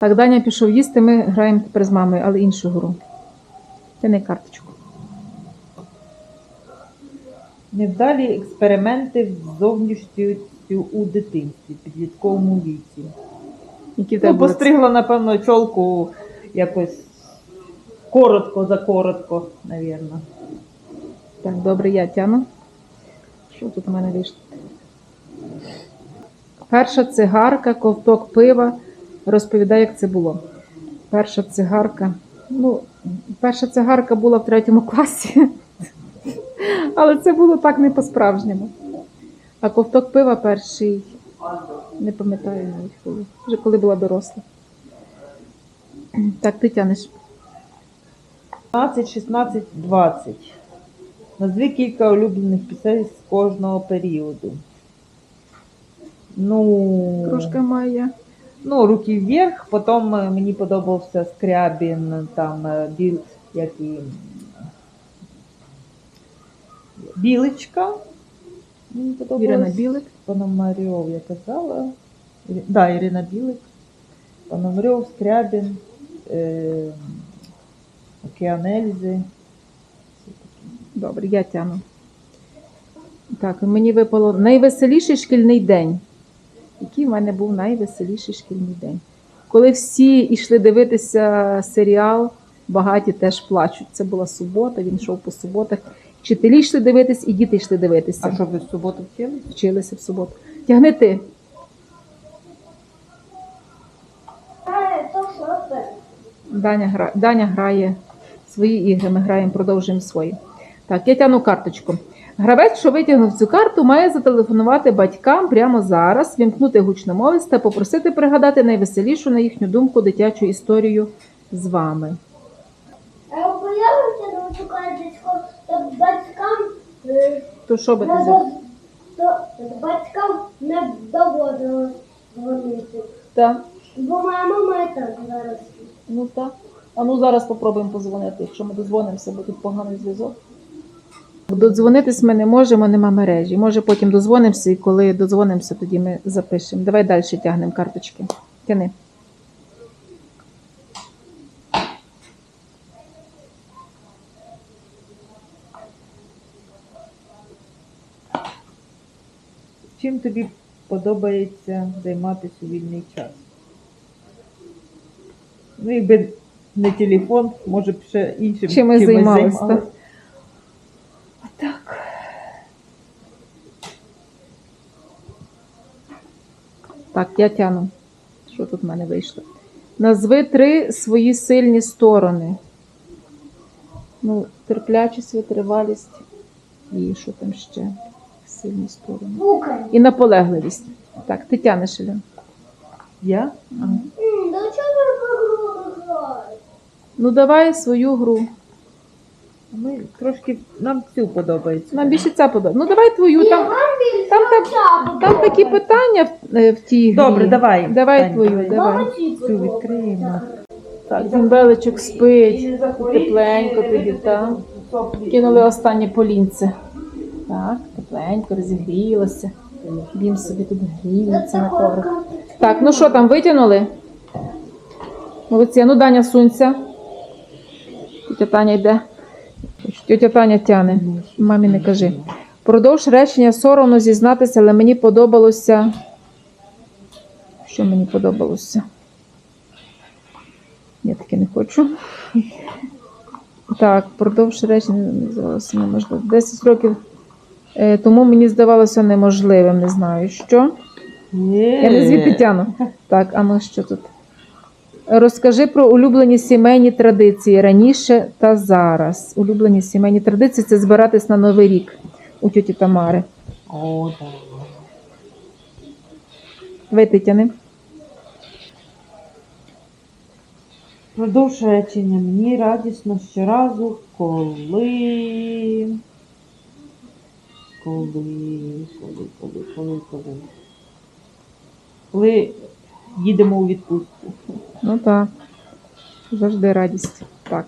Так, Даня пішов їсти, ми граємо тепер з мамою, але іншу гру. Тяни карточку. Невдалі експерименти з зовнішністю у дитинстві, підлітковому віці. Які Ну, постригла, напевно, чолку якось коротко за коротко, навірно. Так, добре, я тяну. Що тут у мене вийшло? Перша цигарка, ковток пива. Розповідай, як це було. Перша цигарка. Ну, перша цигарка була в третьому класі. Але це було так не по-справжньому. А ковток пива перший. Не пам'ятаю навіть коли. Вже коли була доросла. Так, ти тянеш. 15, 16, 20. Назви кілька улюблених пісень з кожного періоду. Ну, Кружка моя. Ну руки вверх, потім е, мені подобався Скрябін, там е, біл, як і, Білочка. Мені. Ірина Білик. Пономарьов, я казала. Ірі- Да, Ірина Білик. Пономарьов, Скрябін, е, Океан Ельзи. Добре, я тяну. Так, мені випало найвеселіший шкільний день. Який в мене був найвеселіший шкільний день? Коли всі йшли дивитися серіал, багаті теж плачуть. Це була субота, він йшов по суботах. Вчителі йшли дивитись, і діти йшли дивитися. А що ви в суботу вчились? Вчилися в суботу. Тягни ти. Даня, гра... Даня грає свої ігри, ми граємо, продовжуємо свої. Так, я тягну карточку. Гравець, що витягнув цю карту, має зателефонувати батькам прямо зараз, вімкнути гучномовець та попросити пригадати найвеселішу, на їхню думку, дитячу історію з вами. А появився на цю карточку, то батькам е, То що би ти не до- то батькам не доводилось дзвонити. Так. Бо моя мама і так зараз. Ну так. А ну зараз спробуємо позвонити, якщо ми дозвонимося, бо тут поганий зв'язок. Додзвонитись ми не можемо, нема мережі. Може потім дозвонимося, і коли додзвонимося, тоді ми запишемо. Давай далі тягнемо карточки. Тяни. Чим тобі подобається займатися у вільний час? Ну, якби не телефон, може б ще іншим Чимось займалась, так? Так, я тяну. Що тут в мене вийшло? Назви три свої сильні сторони. Ну, терплячість, витривалість. І що там ще? Сильні сторони. І наполегливість. Так, ти тянеш, Ілля. Я? Ага. До чого ви граєте? Ну, давай свою гру. Ми трошки нам цю подобається. Нам більше ця подобається. Ну, давай твою. Там, там, ця там такі питання в, е, в тій грі. Добре, давай. Давай Тань, твою, давай. Цю відкриємо. Так, Зімбеличок спить. Тепленько тобі, так. Кинули останнє полінце. Так, тепленько, розігрілося. Він собі тут гріється на коврик. Так, ну що там, витягнули? Молодці, ну Даня сунься. Тетя Таня йде. Тетя Таня тяне. Мамі не кажи. Продовж речення соромно зізнатися, але мені подобалося. Що мені подобалося? Я таке не хочу. Так, продовж речення здавалося неможливо. 10 років е, тому мені здавалося неможливим, не знаю що. Я не звідти тяну. Так, а ну що тут? Розкажи про улюблені сімейні традиції раніше та зараз. Улюблені сімейні традиції це збиратись на Новий рік у тьоті Тамари. О, так. Тетяни. Продовж речення. Мені радісно щоразу, коли. Коли, коли, коли, коли, коли. Коли їдемо у відпустку. Ну так. Завжди радість. Так.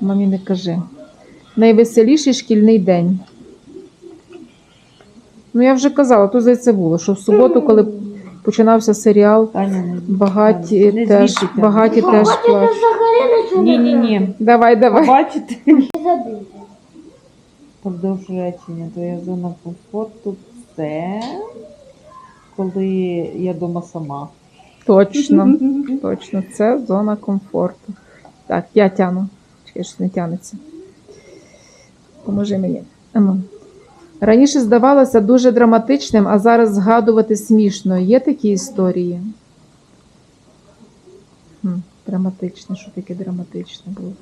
Мамі не кажи. Найвеселіший шкільний день. Ну, я вже казала, то здається було, що в суботу, коли починався серіал. Багаті не теж, звідти, Таня. багаті теж плачуть. Ні, ні, ні. Давай, давай. Забити. Продовж речення. Твоя зона комфорту це коли я вдома сама. Точно, точно. Це зона комфорту. Так, я тяну. Чекай, щось не тянеться. Поможи мені. Ану. Раніше здавалося дуже драматичним, а зараз згадувати смішно. Є такі історії? Хм, драматичне, що таке драматичне було?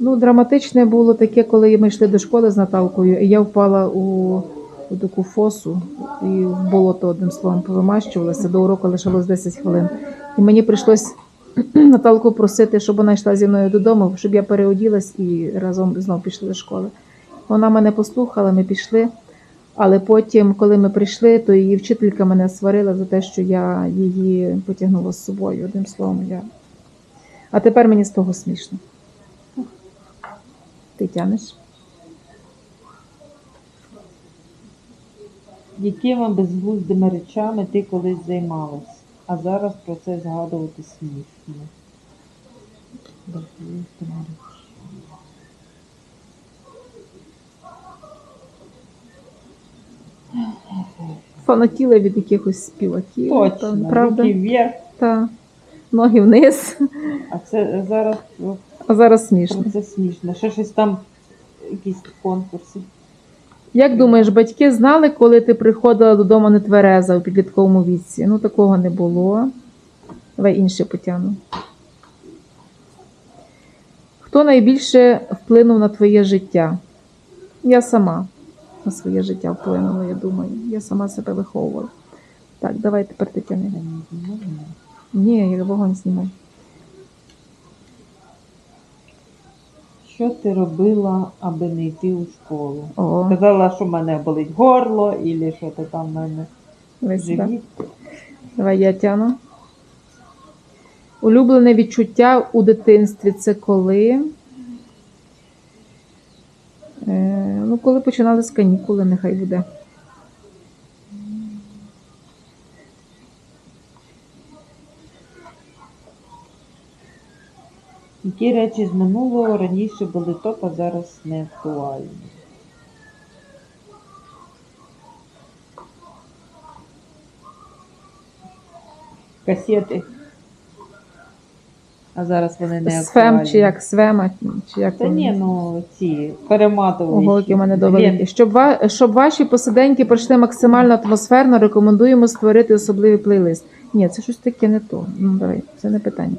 Ну, драматичне було таке, коли ми йшли до школи з Наталкою, і я впала у, у таку фосу і в болото одним словом повимащувалася. До уроку лишалось 10 хвилин. І мені прийшлось Наталку просити, щоб вона йшла зі мною додому, щоб я переоділась і разом знов пішли до школи. Вона мене послухала, ми пішли. Але потім, коли ми прийшли, то її вчителька мене сварила за те, що я її потягнула з собою. Одним словом, я. А тепер мені з того смішно. Ти тянеш? Якими безглуздими речами ти колись займалась, а зараз про це згадувати смішно. Безглуздими речами. Фанатіла від якихось співаків. Точно, там, правда? руки вверх, Та. Ноги вниз. а це зараз А зараз смішно. це смішно. Ще щось там, якісь конкурси. Як думаєш, батьки знали, коли ти приходила додому нетвереза у підлітковому віці? Ну, такого не було. Давай інше потягну. Хто найбільше вплинув на твоє життя? Я сама на своє життя вплинула, я думаю. Я сама себе виховувала. Так, давай тепер ти тяни. Ні, я вогонь знімай. Що ти робила, аби не йти у школу? О, Казала, що в мене болить горло, і що то там в мене живіт. Давай я тяну. Улюблене відчуття у дитинстві це коли. Е, ну, коли починались канікули, нехай буде. Які речі з минулого раніше були топ, а зараз не актуальні. Касети. А зараз вони не Свем чи як свема, чи як Та вони ні, ну ці перематували. Ого, які в мене довеликі. Щоб, ва- щоб ваші посиденьки пройшли максимально атмосферно, рекомендуємо створити особливий плейлист. Ні, це щось таке не то. Ну, давай, це не питання.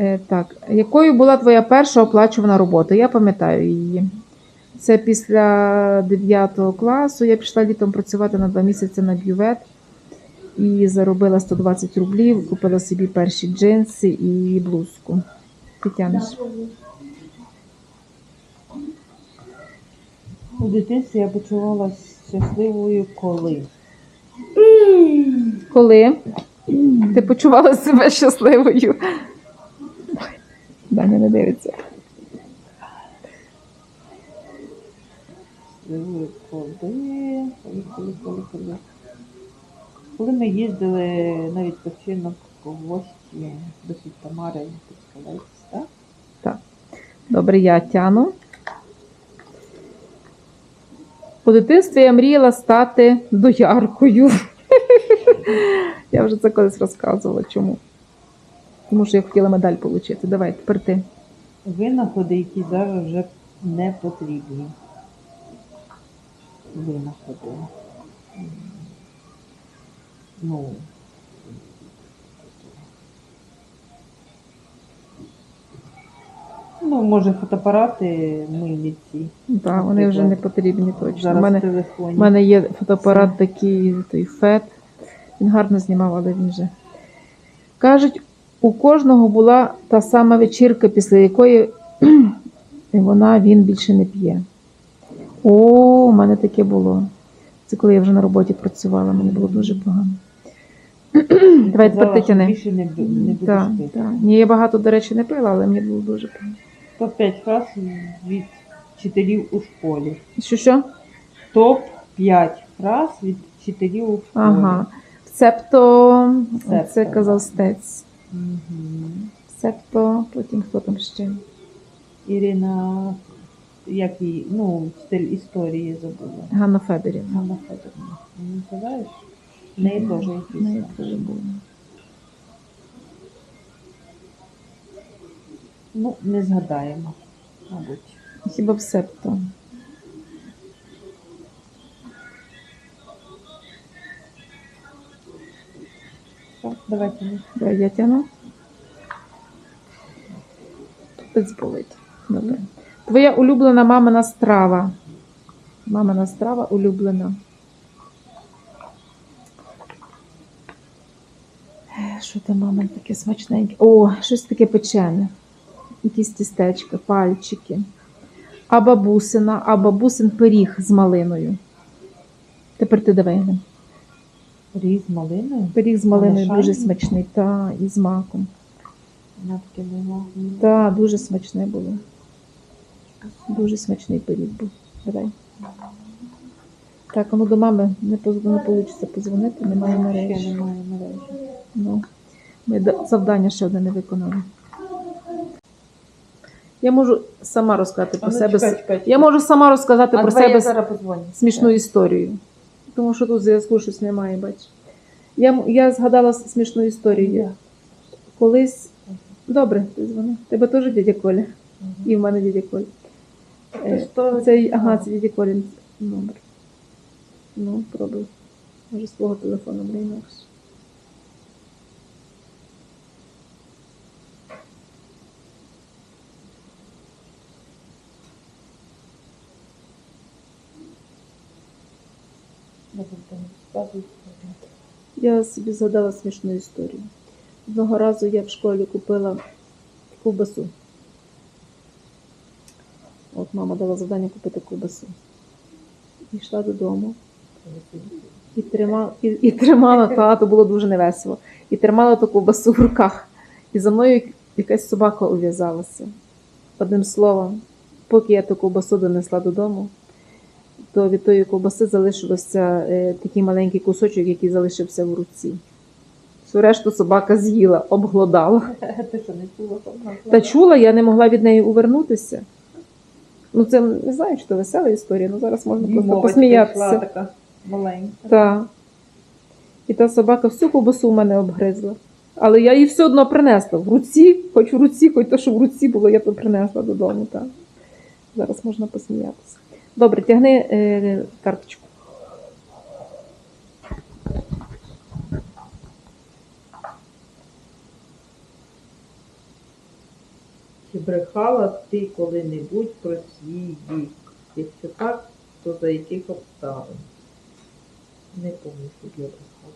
Е, так, якою була твоя перша оплачувана робота? Я пам'ятаю її. Це після 9 класу. Я пішла літом працювати на два місяці на бювет і заробила 120 рублів, купила собі перші джинси і блузку. Ти тянеш. У дитинстві я почувалася щасливою коли. Коли ти почувала себе щасливою? Даня не дивиться. Щасливою коли. Коли, коли, коли, коли. Ми їздили на відпочинок в гості до Тамари, підскалець, так? Добре, я тяну. У дитинстві я мріяла стати дояркою. Я вже це колись розказувала. Чому? Тому що я хотіла медаль отримати. Давай, тепер ти. Винаходи, які зараз вже не потрібні. Винаходи. Ну. Ну, може, фотоапарати мильниці. Так, вони вже не потрібні точно. У Зараз мене, в телефоні. у мене є фотоапарат такий, той фет. Він гарно знімав, але він вже. Кажуть, у кожного була та сама вечірка, після якої вона він більше не п'є. О, у мене таке було. Це коли я вже на роботі працювала, мені було дуже погано. Давай тепер ти тяни. Більше не, бу- не будеш Так, пити. так. Ні, я багато, до речі, не пила, але мені було дуже погано. Топ-5 фраз від вчителів у школі. Що що? Топ-5 фраз від вчителів у школі. Ага. Цебто, це Цебто, казавстець. Угу. Цебто, потім хто там ще? Ірина, як її, ну, стиль історії забула. Ганна Федорівна. Ганна Федорівна. Не називаєш? Там. теж було. Ну, не згадаємо, мабуть. Хіба в септо. Все, давайте. Давай я тяну. Тут болить. Добре. Твоя улюблена мамина страва. Мамина страва улюблена. Що мама таке смачненьке? О, щось таке печене. Якісь тістечка, пальчики. А бабусина, а бабусин пиріг з малиною. Тепер ти давай. Галин. Різ малиною. Пиріг з малиною Малишайний? дуже смачний, та, і з маком. Вона таке не. Так, дуже смачне було. Дуже смачний пиріг був. Давай. Так, а ну до мами не вийде позвонити, немає мережі. Ще немає мережі. Ну, ми завдання ще одне не виконали. Я можу сама розказати про ну, себе. чекай, чекай, чекай. Я можу сама розказати А про себе зараз смішну історію. Тому що тут зв'язку щось немає, бачиш. Я, я згадала смішну історію. Я. Колись. Добре, ти дзвони. Тебе теж дядя Коля. І в мене дядя Коля. Е, Це, ага, це дядя Колін номер. Ну, пробуй. Може, з твого телефону буде інакше. Я собі згадала смішну історію. Одного разу я в школі купила ковбасу. От мама дала завдання купити ковбасу. І йшла додому. І тримала, і, і тримала, та, то було дуже невесело. І тримала ту ковбасу в руках. І за мною якась собака ув'язалася. Одним словом, поки я ту ковбасу донесла додому, то від тої ковбаси залишився е, такий маленький кусочок, який залишився в руці. Всю решту собака з'їла, обглодала. Ти що, не чула, Та чула, я не могла від неї увернутися. Ну, це не знаю, чи це весела історія, ну зараз можна просто Дімовочка посміятися. така маленька. Так. І та собака всю ковбасу в мене обгризла. Але я її все одно принесла в руці, хоч в руці, хоч то, що в руці було, я то принесла додому. Так. Зараз можна посміятися. Добре, тягни е, карточку. Чи брехала ти коли-небудь про свій вік? Якщо так, то за яких обставин? Не пам'ятаю, щоб я брехала.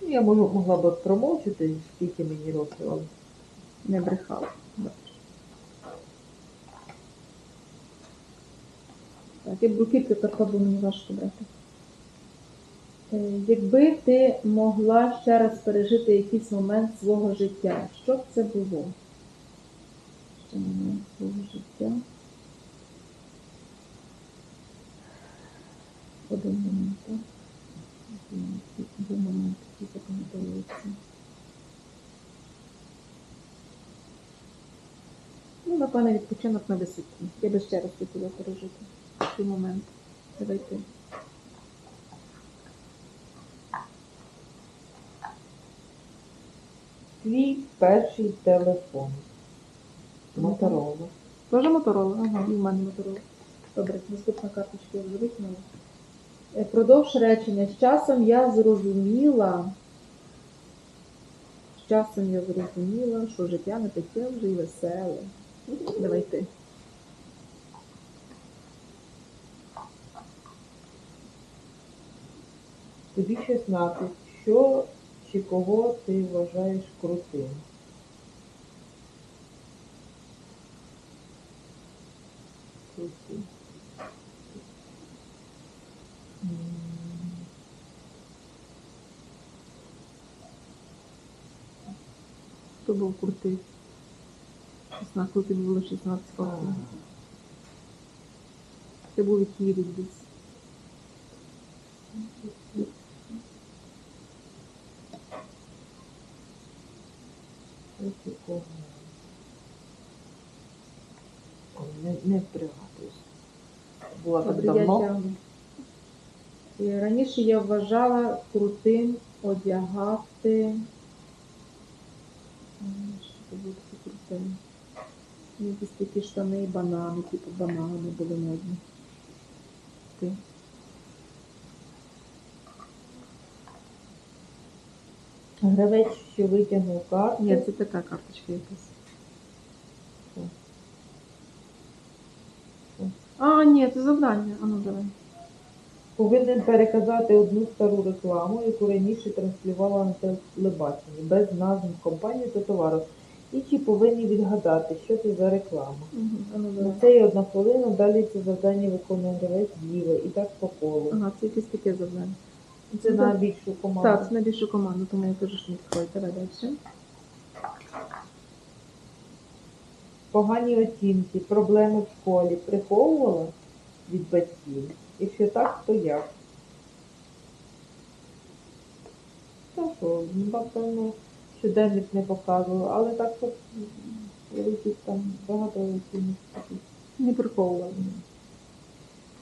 Ну, Я можу, могла б промовчити, скільки мені років, але Не брехала. Я буду кілька мені важко брати. Е, Якби ти могла ще раз пережити якийсь момент свого життя, що б це було? Ще момент свого життя. Один момент, так? Один момент, який запам'ятовується. Ну, напевно, відпочинок на висоті. Я би ще раз хотіла пережити цей момент. Давайте. твій перший телефон. Моторола. Тоже моторола? Ага, і в мене моторола. Добре, наступна карточка я вже викинула. Е, Продовж речення. З часом я зрозуміла. З часом я зрозуміла, що життя не таке вже й веселе. Давай ти. Тобі 16. Що чи кого ти вважаєш крутим? Крутим. Хто був крутий? 16 років було 16 років. Це був який рік десь. Ось Не, не пригадуюсь. Була так давно. І Раніше я вважала крутим одягати. Що це буде таке круте? Ну, Якісь такі штани, банани, типу банани були модні. Гравець, що витягнув карту. Ні, це така карточка якась. А, ні, це завдання. А ну давай. Повинен переказати одну стару рекламу, яку раніше транслювала на телебаченні, без назв компанії та товару. Інші повинні відгадати, що це за реклама. Угу. На це є одна хвилина, далі це завдання виконує гравець зліва і так по колу. Ага, це якесь таке завдання. Це на більшу команду. Так, це на більшу команду, тому я кажу, що не підходить. Давай далі. Погані оцінки, проблеми в школі приховувала від батьків? Якщо так, то як? Та що, напевно, щоденник не показувала, але так, щоб м, якісь там багато оцінок. Не приховувала.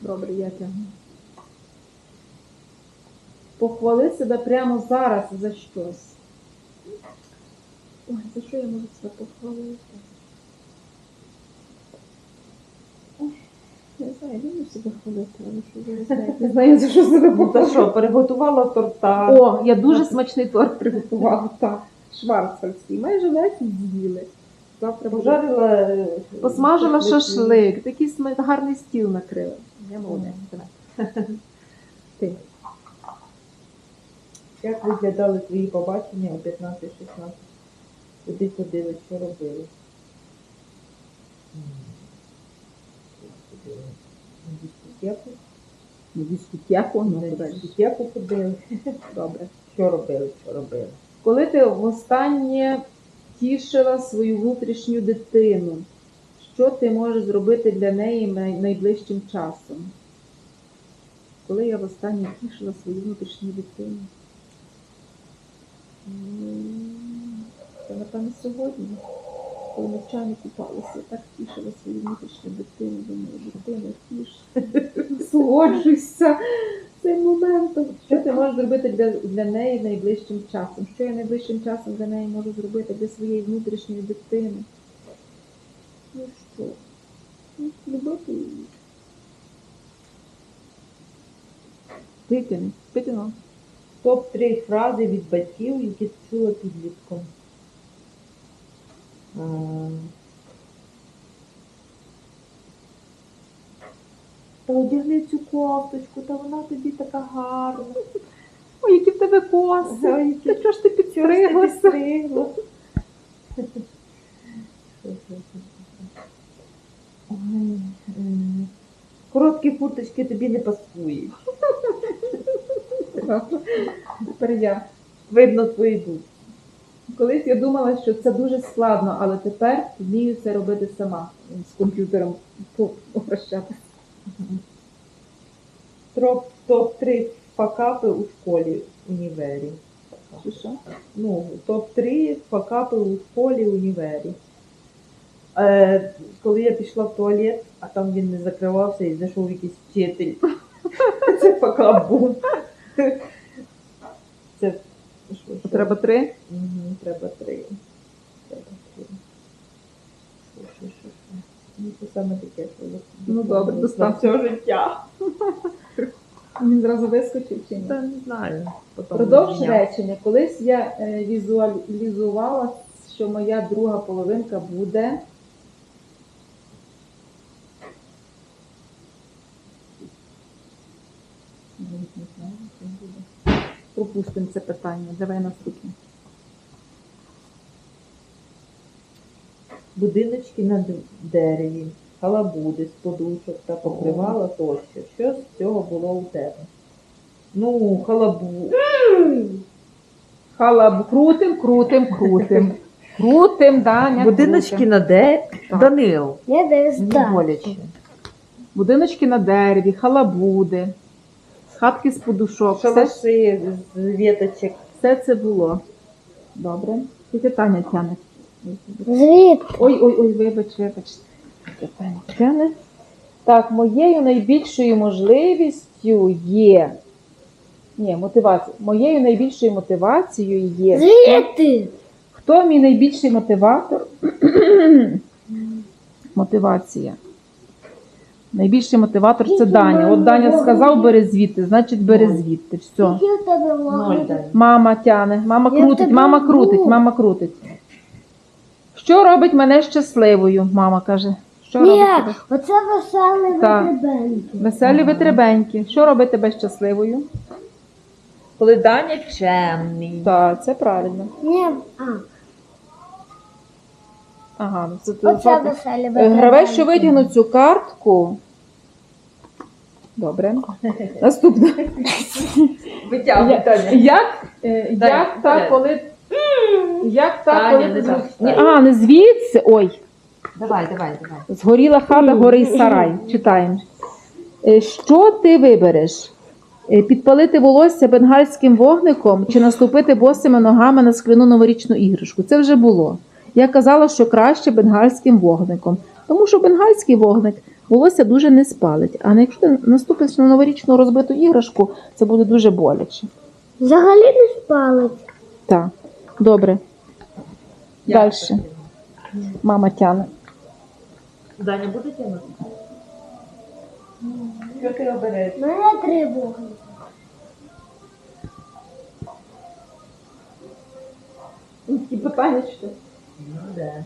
Добре, я тягну. Похвали себе прямо зараз за щось. Ой, за що я можу себе похвалити? Ой, Не знаю, люблю себе хвалити, але що зараз навіть не знаю, за що себе Ну та похвалити. що, приготувала торта. О, я дуже смачний торт приготувала, так. Шварцвальський. Майже весь з'їли. Завтра буде. Пожарила. е, Посмажила шашлик. шашлик, такий сма- гарний стіл накрила. Я молодець. Ти. Як виглядали твої побачення о 15-16? Куди ходили, що робили? Дискотеку. На дискотеку, ну На куди дискотеку ходили. Добре. Що робили, що робили? Коли ти востаннє тішила свою внутрішню дитину, що ти можеш зробити для неї най- найближчим часом? Коли я востаннє тішила свою внутрішню дитину? Це, напевно, сьогодні. Коли чайні купалися, так тішила свою внутрішню дитину, думаю, дитина, тіш, насолоджуйся цим моментом. Що ти можеш зробити для, для неї найближчим часом? Що я найближчим часом для неї можу зробити для своєї внутрішньої дитини? Ну що? Ну, любити її. Витягни, витягнула. Топ-3 фрази від батьків, які ти чула підлітком. Та одягни цю кофточку, та вона тобі така гарна. Ой, які в тебе коси! Ой, Та чого ж ти підстриглася? Е, Короткі курточки тобі не пасують. Тепер я. Видно твої бути. Колись я думала, що це дуже складно, але тепер вмію це робити сама з комп'ютером по- попрощатися. Топ, топ-3 факапи у школі, універі. Чи що? Ну, топ-3 факапи у школі, універі. Е, коли я пішла в туалет, а там він не закривався і зайшов якийсь вчитель. Це факап був. Це що, що? Треба три? Угу, треба три. Треба три. Що, що, що, що? Ну, це саме таке, що я Ну, добре, достав. все життя. Він зразу вискочив чи ні? Та не знаю. Потім Продовж міняв. речення. Колись я е, візуалізувала, що моя друга половинка буде. Навіть не знаю, ким буде. Пропустимо це питання. Давай наступне. Будиночки на дереві, халабуди з подушок та покривала тощо. Що з цього було у тебе? Ну, халабу. Халаб, крутим, крутим, крутим. Крутим, Даня. Будиночки крутим. на де? Так. Данил. Я десь боляче. Будиночки на дереві, халабуди, хатки з подушок. Все, Шалаши з віточок. все це було. Добре. Тільки Таня тяне. Звідки? Ой, ой, ой, вибач, вибач. Таке пене. Так, моєю найбільшою можливістю є. Ні, мотивація. Моєю найбільшою мотивацією є. Звідти? Хто мій найбільший мотиватор? Мотивація. Найбільший мотиватор це Даня. От Даня сказав, бери звідти, значить бери звідти. Все. Які тебе Ноль. Мама тяне, мама Я крутить, тебе мама люблю. крутить, мама крутить. Що робить мене щасливою? Мама каже. Що Ні, робить тебе? оце веселий Так. витребенький. Веселі витребеньки. Що робить тебе щасливою? Коли Даня чемний. Так, це правильно. Ні, а, Ага, ну це оце фото. веселі Е. Гравець, що витягнув цю картку. Добре. Наступне. Витягуй, Я- Даня. Як, е, Дай, як так, вперед. коли. Як так, Таня, коли. не ти так, Ні, Таня. А, не звідси. Ой. Давай, давай, давай. Згоріла хата, гори й сарай. Читаємо. Е, Що ти вибереш? Е, Підпалити волосся бенгальським вогником чи наступити босими ногами на скляну новорічну іграшку? Це вже було. Я казала, що краще бенгальським вогником, тому що бенгальський вогник волосся дуже не спалить. А якщо ти наступиш на новорічну розбиту іграшку, це буде дуже боляче. Взагалі не спалить. Так, добре, так? мама тяне. Даня буде тягнути? Що ти обереш? У мене три вогні. І питання що? Ну, да.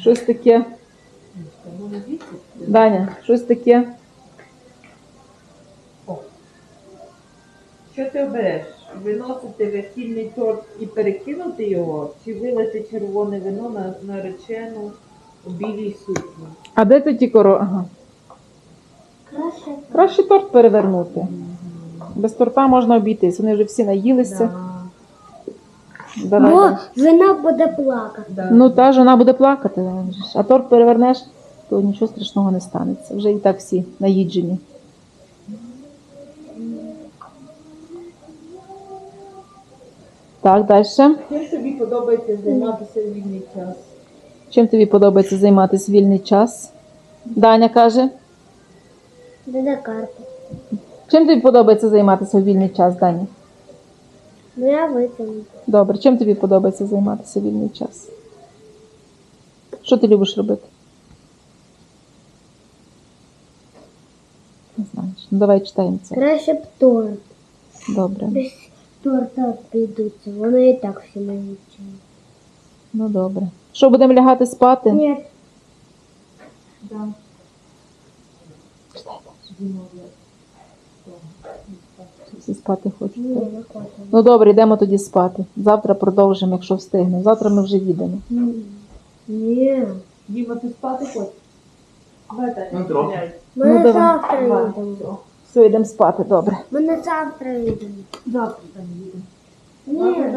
Щось таке. Даня, щось таке. Що ти обереш? Виносити весільний торт і перекинути його, чи вилити червоне вино на наречену у білій сукні? А де тоді коро? Ага. Краще. Краще торт перевернути. Без торта можна обійтись. Вони вже всі наїлися. Давай. Бо далі. вона буде плакати. Да. Ну та ж вона буде плакати. А торт перевернеш, то нічого страшного не станеться. Вже і так всі наїджені. Так, далі. Чим тобі подобається займатися в вільний час? Чим тобі подобається займатися вільний час? Даня каже. Буде карта. Чим тобі подобається займатися у вільний час, Даня? Ну я витягну. Добре, чим тобі подобається займатися вільний час? Що ти любиш робити? Не знаєш. Ну давай читаємо це. Краще б торт. Добре. Без торта підуться. Воно і так всі навічені. Ну добре. Що будемо лягати спати? Ні, Да. Читайте. Всі спати хочуть. ні, не хочу. Ну добре, йдемо тоді спати. Завтра продовжимо, якщо встигнемо. Завтра ми вже їдемо. Ні. Діма, ти спати хочеш? Давай, Ну, трохи. гуляй. Ми Ну, давай. завтра їдемо. Все, йдемо спати, добре. Ми не завтра їдемо. Завтра там їдемо. Ні.